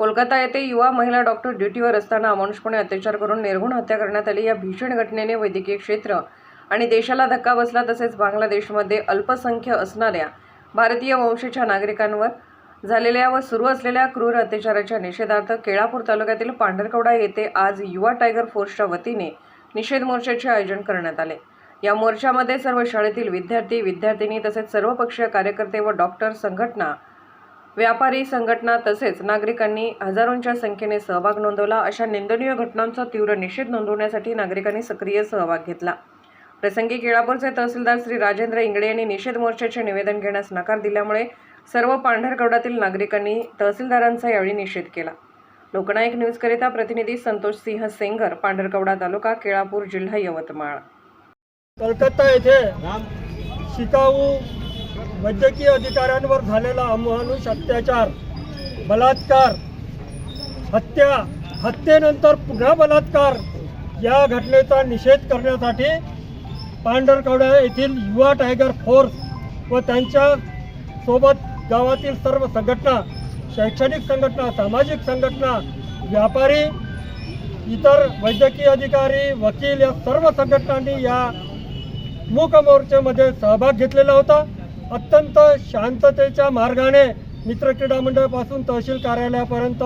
कोलकाता येथे युवा महिला डॉक्टर ड्युटीवर असताना अमानुषपणे अत्याचार करून निर्गुण हत्या करण्यात आली. या भीषण घटनेने वैद्यकीय क्षेत्र आणि देशाला धक्का बसला तसेच बांगलादेशमध्ये अल्पसंख्य असणाऱ्या भारतीय वंशाच्या नागरिकांवर झालेल्या व सुरू असलेल्या क्रूर अत्याचाराच्या निषेधार्थ केळापूर तालुक्यातील पांढरकवडा येथे आज युवा टायगर फोर्सच्या वतीने निषेध मोर्चाचे आयोजन करण्यात आले. या मोर्चामध्ये सर्व शाळेतील विद्यार्थी विद्यार्थिनी तसेच सर्वपक्षीय कार्यकर्ते व डॉक्टर संघटना व्यापारी संघटना तसेच नागरिकांनी हजारोंच्या संख्येने सहभाग नोंदवला. अशा निंदनीय घटनांचा तीव्र निषेध नोंदवण्यासाठी नागरिकांनी सक्रिय सहभाग घेतला. प्रसंगी केळापूरचे तहसीलदार श्री राजेंद्र इंगडे यांनी निषेध मोर्चाचे निवेदन घेण्यास नकार दिल्यामुळे सर्व पांढरकवड्यातील नागरिकांनी तहसीलदारांचा यावेळी निषेध केला. लोकनायक न्यूजकरिता प्रतिनिधी संतोष सिंह सेंगर पांढरकवडा तालुका केळापूर जिल्हा यवतमाळ. कलकत्ता येथे शिकाऊ वैद्यकीय अधिकाऱ्यांवर झालेला अमानुष अत्याचार बलात्कार हत्या हत्येनंतर पुन्हा बलात्कार या घटनेचा निषेध करण्यासाठी पांढरकवडा येथील युवा टायगर फोर्स व त्यांच्यासोबत गावातील सर्व संघटना शैक्षणिक संघटना सामाजिक संघटना व्यापारी इतर वैद्यकीय अधिकारी वकील या सर्व संघटनांनी या मूक मोर्चामध्ये सहभाग घेतलेला होता. अत्यंत शांततेच्या मार्गाने मित्र क्रीडा मंडळापासून तहसील कार्यालयापर्यंत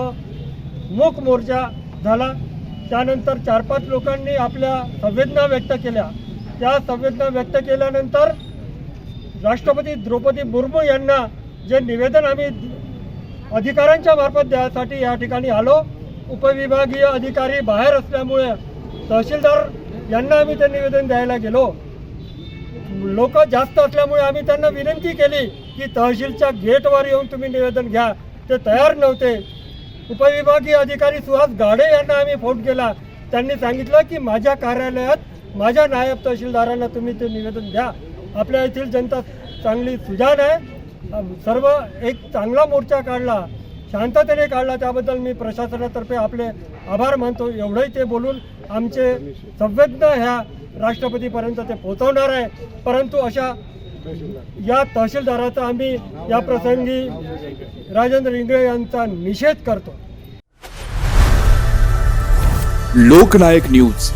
मूक मोर्चा झाला. त्यानंतर चार पाच लोकांनी आपल्या संवेदना व्यक्त केल्या. त्या संवेदना व्यक्त केल्यानंतर राष्ट्रपती द्रौपदी मुर्मू यांना जे निवेदन आम्ही अधिकाऱ्यांच्या मार्फत द्यासाठी या ठिकाणी आलो उपविभागीय अधिकारी बाहेर असल्यामुळे तहसीलदार यांना आम्ही ते निवेदन द्यायला गेलो. लोक जास्त असल्यामुळे आम्ही त्यांना विनंती केली की तहसीलच्या गेटवर येऊन तुम्ही निवेदन घ्या. ते तयार नव्हते. उपविभागीय अधिकारी सुहास गाडे यांना आम्ही फोन केला. त्यांनी सांगितलं की माझ्या कार्यालयात माझ्या नायब तहसीलदारांना तुम्ही ते निवेदन द्या. आपल्या येथील जनता चांगली सुजान आहे. सर्व एक चांगला मोर्चा काढला. शांततेने काढला. त्याबद्दल मी प्रशासनातर्फे आपले आभार मानतो. एवढंही ते बोलून आमचे संवेदना ह्या राष्ट्रपतीपर्यंत ते पोहोचवणार आहे. परंतु अशा या तहसीलदाराचा आम्ही या प्रसंगी राजेंद्र इंगळे यांचा निषेध करतो. लोकनायक न्यूज.